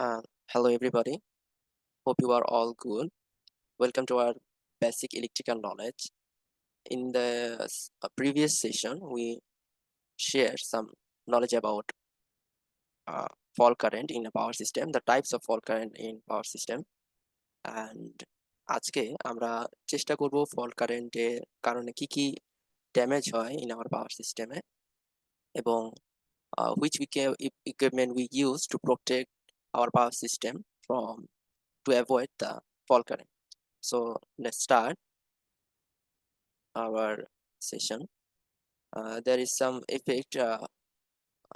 Uh, hello, everybody. Hope you are all good. Welcome to our basic electrical knowledge. In the uh, previous session, we shared some knowledge about uh, fault current in a power system, the types of fault current in power system, and আজকে আমরা চেষ্টা করব fault কারেন্টের কারণে কি কি damage হয় in our পাওয়ার সিস্টেমে এবং we can equipment we use to protect our power system from to avoid the fault current. So let's start our session. Uh, there is some effect uh,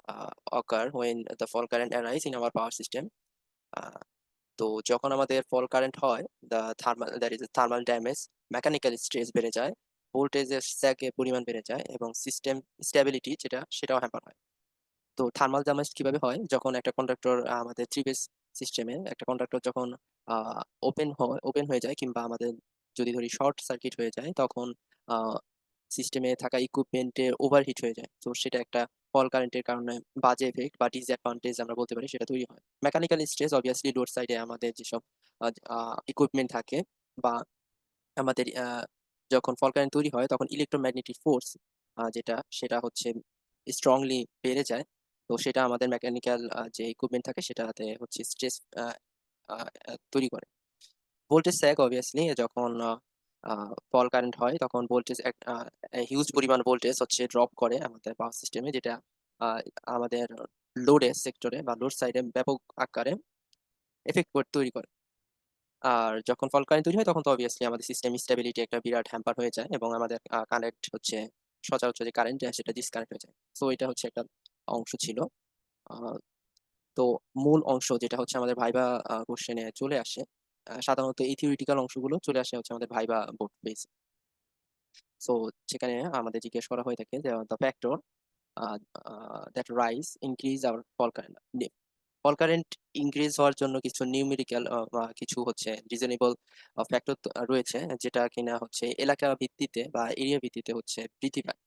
uh, occur when the fault current arise in our power system. Uh, তো যখন আমাদের fault current হয় the thermal there is thermal damage mechanical stress বেড়ে যায় ভোল্টেজের স্যাকের পরিমাণ বেড়ে যায় এবং সিস্টেম স্টেবিলিটি যেটা সেটাও হ্যাম্পার হয় তো থার্মাল ড্যামেজ কীভাবে হয়? যখন একটা কন্ডাক্টর আমাদের থ্রি বেস সিস্টেমে একটা কন্ডাক্টর যখন ওপেন হয় ওপেন হয়ে যায় কিংবা আমাদের যদি ধরি শর্ট সার্কিট হয়ে যায়, তখন সিস্টেমে থাকা ইকুইপমেন্টে ওভারহিট হয়ে যায়। তো সেটা একটা ফল কারেন্টের কারণে বাজে এফেক্ট বা ডিসঅ্যাডভান্টেজ আমরা বলতে পারি সেটা তৈরি হয়। মেকানিক্যাল স্ট্রেস অবভিয়াসলি লোড সাইডে আমাদের যেসব ইকুইপমেন্ট থাকে বা আমাদের যখন ফল কারেন্ট তৈরি হয়, তখন ইলেকট্রোম্যাগনেটিক ফোর্স যেটা, সেটা হচ্ছে স্ট্রংলি বেড়ে যায়। তো সেটা আমাদের মেকানিক্যাল যে ইকুইপমেন্ট থাকে সেটাতে হচ্ছে স্ট্রেস তৈরি করে। ভোল্টেজ স্যাগ অবভিয়াসলি যখন ফল কারেন্ট হয়, তখন ভোল্টেজ হিউজ পরিমাণ ভোল্টেজ হচ্ছে ড্রপ করে আমাদের পাওয়ার সিস্টেমে যেটা আমাদের লোডে সেক্টরে বা লোড সাইডে ব্যাপক আকারে এফেক্ট তৈরি করে। আর যখন ফল কারেন্ট তৈরি হয়, তখন তো অবভিয়াসলি আমাদের সিস্টেম স্টেবিলিটি একটা বিরাট হ্যাম্পার হয়ে যায় এবং আমাদের কানেক্ট হচ্ছে, সচরাচর যে কারেন্ট সেটা ডিসকানেক্ট হয়ে যায়। সো এটা হচ্ছে একটা অংশ ছিল। তো মূল অংশ যেটা হচ্ছে আমাদের ভাইবা কোশ্চেনে চলে আসে সাধারণত এই থিওরিটিক্যাল অংশগুলো চলে আসে হচ্ছে আমাদের ভাইবা বোর্ড বেস সো সেখানে আমাদের জিজ্ঞেস করা হয়ে থাকে যে the factor that rise increase our fault current fault current increase হওয়ার জন্য কিছু নিউমেরিক্যাল বা কিছু হচ্ছে রিজনেবল ফ্যাক্টর রয়েছে, যেটা কিনা হচ্ছে এলাকা ভিত্তিতে বা এরিয়া ভিত্তিতে হচ্ছে বৃদ্ধি পায়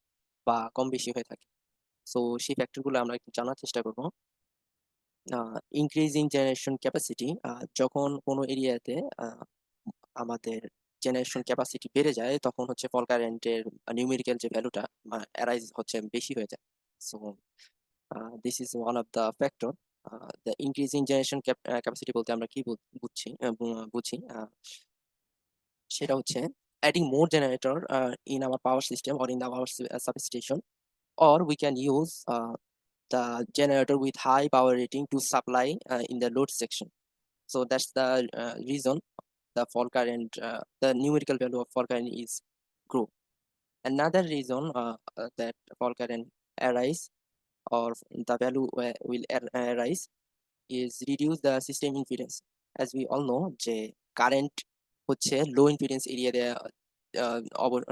বা কম বেশি হয়ে থাকে। সো সেই ফ্যাক্টরগুলো আমরা একটু জানার চেষ্টা করব। ইনক্রিজিং জেনারেশন ক্যাপাসিটি যখন কোনো এরিয়াতে আমাদের জেনারেশন ক্যাপাসিটি বেড়ে যায় তখন হচ্ছে ফল কারেন্টের নিউমেরিক্যাল যে ভ্যালুটা অ্যারাইজ হচ্ছে বেশি হয়ে যায়। So this is one of the factor the increasing generation capacity বলতে আমরা কি বুঝছি বুঝি সেটা হচ্ছে generator uh, in our power system or in our s- uh, substation or we can use uh, the generator with high power rating to supply uh, in the load section so that's the uh, reason the fault current uh, the numerical value of fault current is grow another reason uh, uh, that fault current arise or the value uh, will ar- arise is reduce the system impedance as we all know যে current হচ্ছে লো impedance এরিয়াতে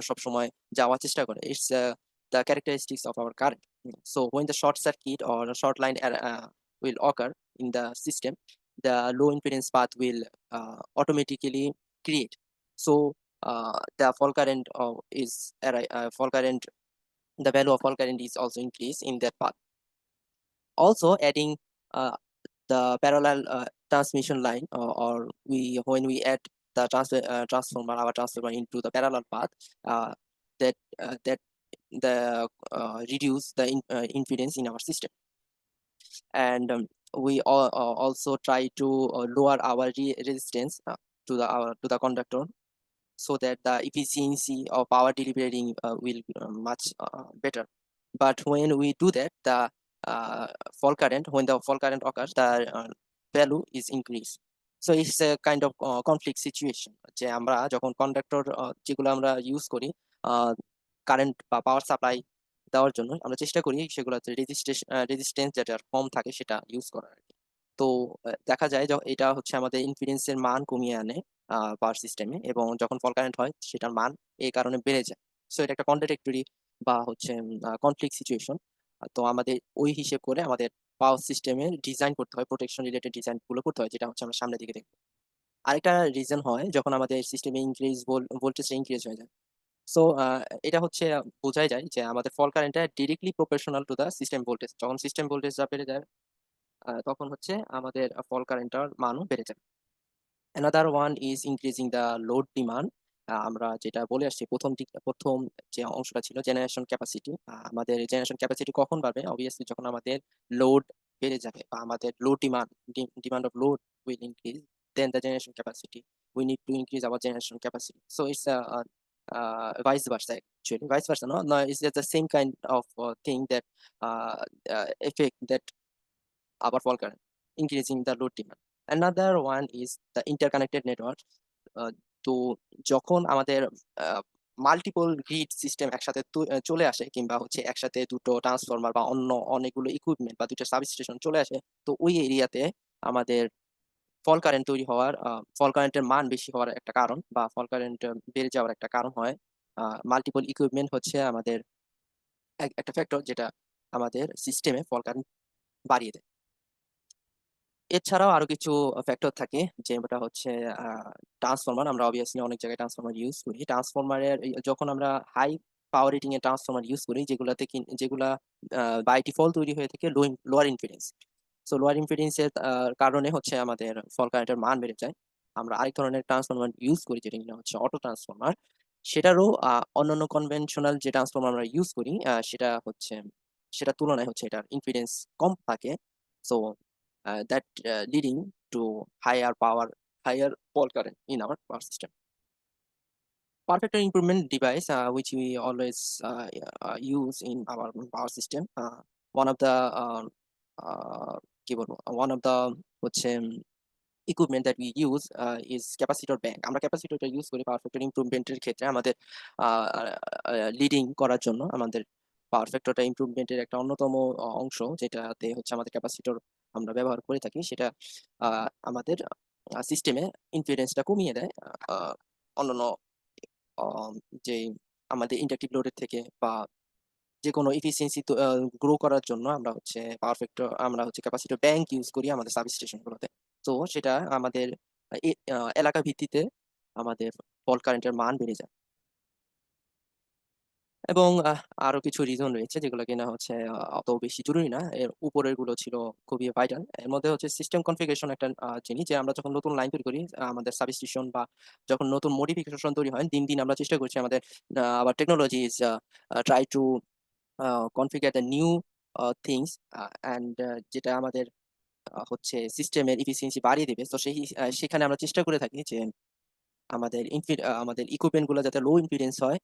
সব সময় যাওয়ার চেষ্টা করে it's the characteristics of our current so when the short circuit or short line er- uh, will occur in the system the low impedance path will uh, automatically create. So uh, the fault current is uh, fault current the value of fault current is also increased in that path. Also adding the parallel uh, transmission line uh, or we when we add the transfer uh, transformer our transformer into the parallel path that that the uh, reduce the in, uh, impedance in our system and um, we all, uh, also try to uh, lower our re- resistance uh, to the our to the conductor so that the efficiency of power delivering uh, will be uh, much uh, better but when we do that the uh, fault current when the fault current occurs the uh, value is increased so it's a kind of uh, conflict situation যে আমরা যখন conductor যেগুলো আমরা use করি current বা power supply দেওয়ার জন্য আমরা চেষ্টা করি সেগুলোতে রেজিস্ট্রেশন রেজিস্ট্যান্স যেটা কম থাকে সেটা ইউজ করার আর কি। তো দেখা যায় এটা হচ্ছে আমাদের ইনফিডেন্সের মান কমিয়ে আনে পাওয়ার সিস্টেমে এবং যখন ফল কারেন্ট হয় সেটার মান এই কারণে বেড়ে যায়। সো এটা একটা কন্ট্রাডিক্টরি বা হচ্ছে কনফ্লিক্ট সিচুয়েশন তো আমাদের ওই হিসেব করে আমাদের পাওয়ার সিস্টেমের ডিজাইন করতে হয় প্রোটেকশন রিলেটেড ডিজাইনগুলো করতে হয়, যেটা হচ্ছে আমরা সামনের দিকে দেখব। আরেকটা রিজন হয় যখন আমাদের সিস্টেমে ইনক্রিজ ভোল্টেজ ইনক্রিজ হয়ে যায়। সো এটা হচ্ছে বোঝাই যায় যে আমাদের ফল কারেন্টটা directly proportional to the system voltage যখন সিস্টেম ভোল্টেজটা বেড়ে যায় তখন হচ্ছে আমাদের ফল কারেন্টটার মানও বেড়ে যাবে। Another one is increasing the load demand আমরা যেটা বলে আসছি, প্রথম প্রথম যে অংশটা ছিল জেনারেশন ক্যাপাসিটি আমাদের জেনারেশন ক্যাপাসিটি কখন বাড়বে? অবভিয়াসলি যখন আমাদের লোড বেড়ে যাবে বা আমাদের low demand demand of load will increase then the generation capacity we need to increase our generation capacity so it's uh, vice versa actually vice versa no no it's just the same kind of uh, thing that uh, uh, effect that our fall current increasing the load demand another one is the interconnected network uh, তো যখন আমাদের multiple grid system একসাথে চলে আসে কিংবা হচ্ছে একসাথে দুটো ট্রান্সফরমার বা অন্য অনেকগুলো ইকুইপমেন্ট বা দুটো সাবস্টেশন চলে আসে তো ওই এরিয়াতে আমাদের ফল কারেন্ট তৈরি হওয়ার ফল কারেন্টের মান বেশি হওয়ার একটা কারণ বা ফল কারেন্ট বেড়ে যাওয়ার একটা কারণ হয়। মাল্টিপল ইকুইপমেন্ট হচ্ছে আমাদের একটা ফ্যাক্টর যেটা আমাদের সিস্টেমে ফল কারেন্ট বাড়িয়ে দেয়। এছাড়াও আরও কিছু ফ্যাক্টর থাকে যেটা হচ্ছে ট্রান্সফরমার আমরা অবভিয়াসলি অনেক জায়গায় ট্রান্সফরমার ইউজ করি। ট্রান্সফরমারের যখন আমরা হাই পাওয়ার রেটিং এর ট্রান্সফরমার ইউজ করি, যেগুলাতে যেগুলা বাই ডিফল্ট তৈরি হয়ে থাকে low lower impedance so lower impedance এর কারণে হচ্ছে আমাদের ফল কারেন্টের মান বেড়ে যায়। আমরা আরেক ধরনের ট্রান্সফরমার ইউজ করি, যেটা হচ্ছে অটো ট্রান্সফরমার সেটারও অন্যান্য কনভেনশনাল যে ট্রান্সফরমার আমরা ইউজ করি সেটা হচ্ছে, সেটা তুলনায় হচ্ছে এটার ইনফিডেন্স কম থাকে। So that leading to higher power higher fault current in our power system perfect improvement device which we always use in our power system one of the one of the হচ্ছে equipment that we use is capacitor bank আমরা ক্যাপাসিটরটা use করি power factor ইমপ্রুভমেন্টের ক্ষেত্রে আমাদের leading করার জন্য আমাদের পাওয়ার ফ্যাক্টরটা ইমপ্রুভমেন্টের একটা অন্যতম অংশ যেটাতে হচ্ছে আমাদের ক্যাপাসিটর আমরা ব্যবহার করে থাকি, সেটা আমাদের সিস্টেমে ইনফ্লুয়েন্সটা কমিয়ে দেয় অন্যান্য যে আমাদের ইন্ডাকটিভ লোডের থেকে বা যে কোনো ইফিসিয়েন্সি গ্রো করার জন্য আমরা হচ্ছে পারফেক্ট আমরা হচ্ছে ক্যাপাসিটি ব্যাংক ইউজ করি আমাদের সাব স্টেশনগুলোতে তো সেটা আমাদের এলাকা ভিত্তিতে আমাদের ফল কারেন্টের মান বেড়ে যায়। এবং আরও কিছু রিজন রয়েছে যেগুলো কিনা হচ্ছে অত বেশি জরুরি না। এর উপরেরগুলো ছিল খুবই ভাইটাল এর মধ্যে হচ্ছে সিস্টেম কনফিগারেশন একটা জিনিস যে আমরা যখন নতুন লাইন তৈরি করি আমাদের সাবস্টেশন বা যখন নতুন মডিফিকেশন তৈরি হয়, দিন দিন আমরা চেষ্টা করছি আমাদের আবার technology is try to configure the new things and যেটা আমাদের হচ্ছে সিস্টেমের ইফিসিয়েন্সি বাড়িয়ে দেবে। তো সেই সেখানে আমরা চেষ্টা করে থাকি যে আমাদের আমাদের ইকুইপমেন্টগুলো যাতে লো ইনফিডেন্স হয়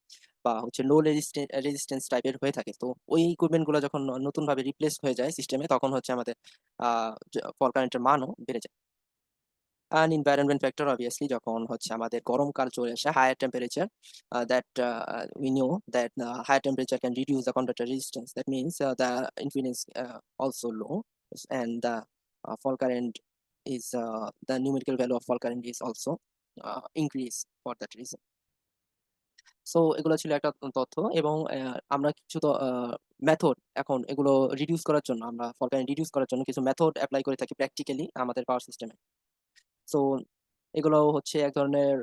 বা হচ্ছে লো রেজিস্ট্যান্স টাইপের হয়ে থাকে। তো ওই ইকুইপমেন্টগুলো যখন নতুন ভাবে রিপ্লেস হয়ে যায় সিস্টেমে তখন হচ্ছে আমাদের ফল কারেন্টের মানও বেড়ে যায়। অ্যান্ড এনভায়রনমেন্ট ফ্যাক্টর অবভিয়াসলি যখন হচ্ছে আমাদের গরমকাল চলে আসে higher temperature that we know that higher temperature can reduce the conductor resistance that means the impedance also low and the fault current is uh, the numerical value of fall current is also uh, increase for that reason. So এগুলো ছিল একটা তথ্য এবং আমরা কিছু তো method এখন এগুলো রিডিউস করার জন্য আমরা ফলকাইন রিডিউস করার জন্য কিছু মেথড অ্যাপ্লাই করে থাকি প্র্যাকটিক্যালি আমাদের পাওয়ার সিস্টেমে সো এগুলো হচ্ছে এক ধরনের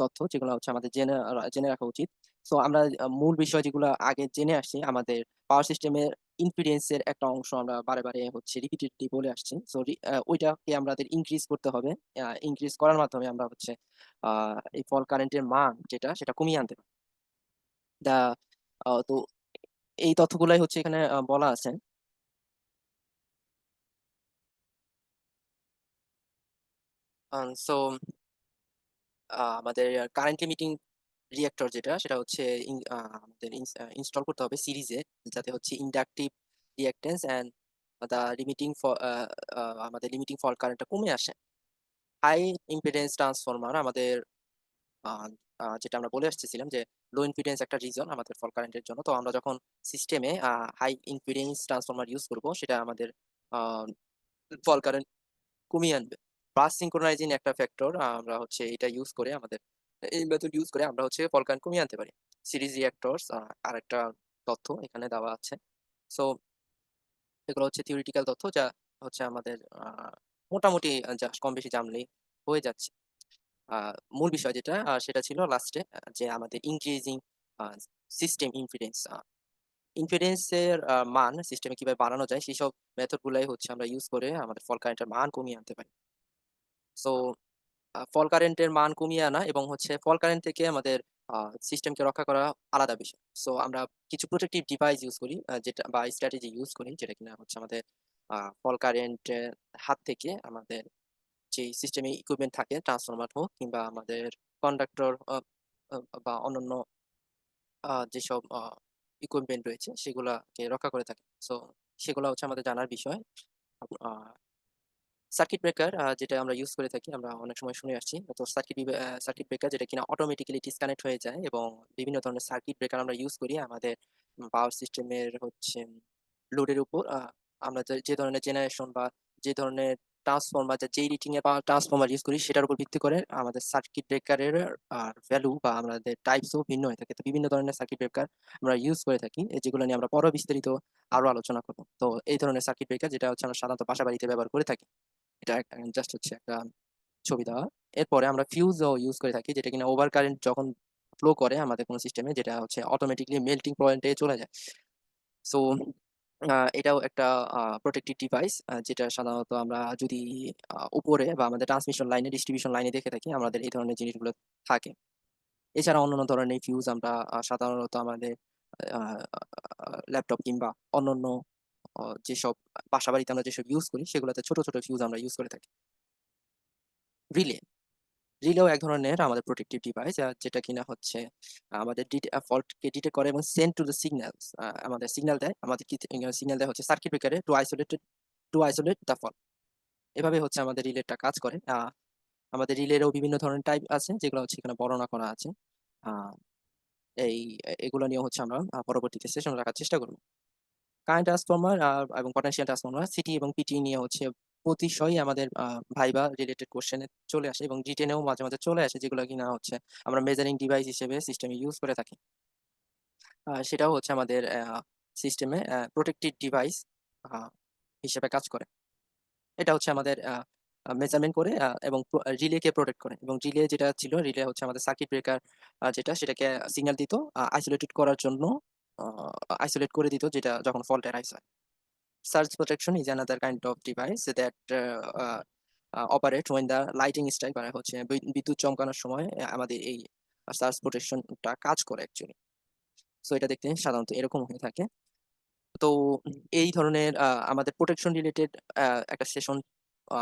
তথ্য যেগুলো হচ্ছে আমাদের জেনে জেনে রাখা উচিত। সো আমরা মূল বিষয় যেগুলো আগে জেনে আসছি, আমাদের পাওয়ার সিস্টেমের ইনফিডেন্সের একটা অংশ আমরা বারে বারে হচ্ছে রিপিটেডলি বলে আসছি। সো ওইটাকে আমাদের ইনক্রিজ করতে হবে। ইনক্রিজ করার মাধ্যমে আমরা হচ্ছে এই ফল কারেন্টের মান যেটা, সেটা কমিয়ে আনতে পারি। দা তো এই তথ্যগুলাই হচ্ছে এখানে বলা আছে। সো আমাদের কারেন্ট লিমিটিং রিয়েক্টর যেটা, সেটা হচ্ছে আমাদের ইনস্টল করতে হবে সিরিজে যাতে হচ্ছে inductive reactance and the limiting for আমাদের লিমিটিং ফল কারেন্টটা কমে আসে। হাই ইম্পিডেন্স ট্রান্সফরমার আমাদের যেটা আমরা বলে আসতেছিলাম যে লো ইনফিডেন্স একটা রিজন আমাদের ফল কারেন্টের জন্য। তো আমরা যখন সিস্টেমে হাই ইনফিডেন্স ট্রান্সফরমার ইউজ করব, সেটা আমাদের ফল কারেন্ট কমিয়ে আনবে। প্লাস সিঙ্ক্রোনাইজিং একটা ফ্যাক্টর আমরা হচ্ছে এটা ইউজ করে আমাদের এই মেথড ইউজ করে আমরা হচ্ছে ফল কারেন্ট কমিয়ে আনতে পারি। সিরিজ রিয়াক্টরস আর একটা তথ্য এখানে দেওয়া আছে। সো এগুলো হচ্ছে থিওরিটিক্যাল তথ্য যা হচ্ছে আমাদের মোটামুটি কম বেশি জানলেই হয়ে যাচ্ছে। মূল বিষয় যেটা সেটা ছিল লাস্টে যে আমাদের ইনক্রিজিং সিস্টেম ইনফিডেন্স ইম্পিডেন্সের আ মান সিস্টেমে কীভাবে বাড়ানো যায় সেসব মেথড গুলাই হচ্ছে আমরা ইউজ করে আমাদের ফল্ট কারেন্টের মান কমিয়ে আনতে পারি। সো ফল কারেন্টের মান কমিয়ে আনা এবং হচ্ছে ফল কারেন্ট থেকে আমাদের সিস্টেমকে রক্ষা করা আলাদা বিষয়। সো আমরা কিছু প্রোটেক্টিভ ডিভাইস ইউজ করি যেটা, বা স্ট্র্যাটেজি ইউজ করি, যেটা কিনা হচ্ছে আমাদের, আ ফল্ট কারেন্টের হাত থেকে আমাদের যেই সিস্টেমে ইকুইপমেন্ট থাকে ট্রান্সফরমার হোক কিংবা আমাদের কন্ডাক্টর বা অন্যান্য যেসব ইকুইপমেন্ট রয়েছে, সেগুলাকে রক্ষা করে থাকে। সো সেগুলো হচ্ছে আমাদের জানার বিষয়। সার্কিট ব্রেকার যেটা আমরা ইউজ করে থাকি, আমরা অনেক সময় শুনে আসছি। তো সার্কিট সার্কিট ব্রেকার যেটা কিনা অটোমেটিক্যালি ডিসকানেক্ট হয়ে যায় এবং বিভিন্ন ধরনের সার্কিট ব্রেকার আমরা ইউজ করি আমাদের পাওয়ার সিস্টেমের হচ্ছে লোডের উপর আমরা যে ধরনের জেনারেশন বা যে ধরনের ট্রান্সফরমার যা যেই রেটিং এ পাওয়ার ট্রান্সফরমার ইউজ করি সেটার উপর ভিত্তি করে আমাদের সার্কিট ব্রেকারের আর ভ্যালু বা আমাদের টাইপস ও ভিন্ন হয়ে থাকে। তো বিভিন্ন ধরনের সার্কিট ব্রেকার আমরা ইউজ করে থাকি। যেগুলো নিয়ে আমরা পরে বিস্তারিত আরও আলোচনা করব। তো এই ধরনের সার্কিট ব্রেকার যেটা হচ্ছে আমরা সাধারণত বাসা-বাড়িতে ব্যবহার করে থাকি। এটা জাস্ট হচ্ছে একটা ছবি দেওয়া। এরপরে আমরা ফিউজও ইউজ করে থাকি যেটা কিনা ওভার কারেন্ট যখন ফ্লো করে আমাদের কোনো সিস্টেমে যেটা হচ্ছে অটোমেটিকলি মেল্টিং পয়েন্ট চলে যায়। সো এটাও একটা প্রোটেক্টিভ ডিভাইস যেটা সাধারণত আমরা যদি উপরে বা আমাদের ট্রান্সমিশন লাইনে, ডিস্ট্রিবিউশন লাইনে দেখে থাকি আমাদের এই ধরনের জিনিসগুলো থাকে। এছাড়া অন্যান্য ধরনের ফিউজ আমরা সাধারণত আমাদের ল্যাপটপ কিংবা অন্যান্য যেসব বাসা-বাড়িতে আমরা যেসব ইউজ করি সেগুলোতে ছোট, ছোট ফিউজ আমরা ইউজ করে থাকি। রিলে। রিলেও এক ধরনের আমাদের প্রোটেক্টিভ ডিভাইস যেটা কিনা হচ্ছে আমাদের ডিটে ফল্টকে ডিটেক্ট করে এবং সেন্ড টু দ্য সিগন্যাল আমাদের সিগন্যাল দেয়। আমাদের সিগন্যাল দেয় হচ্ছে circuit ব্রেকারে to isolated to isolate the fault. এভাবে হচ্ছে আমাদের রিলেটা কাজ করে। আমাদের রিলেরও বিভিন্ন ধরনের টাইপ আছে যেগুলো হচ্ছে এখানে বর্ণনা করা আছে। এই এগুলো নিয়ে হচ্ছে আমরা পরবর্তীতে সেশন রাখার চেষ্টা করব। কারেন্ট ট্রান্সফর্মার আ এবং পটেনশিয়াল ট্রান্সফর্মার সিটি এবং পিটি নিয়ে হচ্ছে প্রতিশই আমাদের ভাইবা রিলেটেড কোয়েশ্চেন এ চলে আসে এবং রিটেনেও মাঝে, মাঝে চলে আসে যেগুলো কিনা হচ্ছে আমরা মেজারিং ডিভাইস হিসেবে সিস্টেমে ইউজ করে থাকি। সেটাও হচ্ছে আমাদের সিস্টেমে প্রোটেক্টেড ডিভাইস হিসেবে কাজ করে। এটা হচ্ছে আমাদের মেজারমেন্ট করে এবং রিলেকে প্রোটেক্ট করে এবং রিলে যেটা ছিল রিলে হচ্ছে আমাদের সার্কিট ব্রেকার যেটা সেটাকে সিগন্যাল দিত আইসোলেটেড করার জন্য আইসোলেট করে দিত যেটা যখন ফল্ট অ্যারাইজ হয়। Another kind of device that uh, uh, uh, operate when the lighting strike মানে হচ্ছে বিদ্যুৎ চমকানোর সময় আমাদের এই সার্চ প্রোটেকশন টা কাজ করে অ্যাকচুয়ালি। সো এটা দেখতে সাধারণত এরকম হয়ে থাকে। তো এই ধরনের আমাদের প্রোটেকশন রিলেটেড একটা সেশন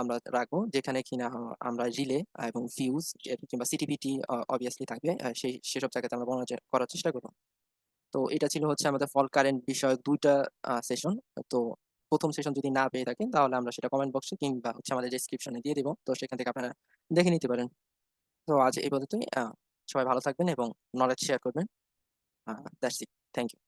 আমরা রাখব যেখানে কিনা আমরা রিলে এবং ফিউজ কিংবা সিটিপিটি অ অবভিয়াসলি থাকবে। সেই সেসব জায়গাতে আমরা করার চেষ্টা করব। তো এটা ছিল হচ্ছে আমাদের ফল কারেন্ট বিষয়ক দুইটা সেশন। তো প্রথম সেশন যদি না পেয়ে থাকেন, তাহলে আমরা সেটা কমেন্ট বক্সে কিংবা হচ্ছে আমাদের ডিসক্রিপশনে দিয়ে দেবো তো সেখান থেকে আপনারা দেখে নিতে পারেন। তো আজ এই পর্যন্তই। সবাই ভালো থাকবেন এবং নলেজ শেয়ার করবেন। That's it. Thank you.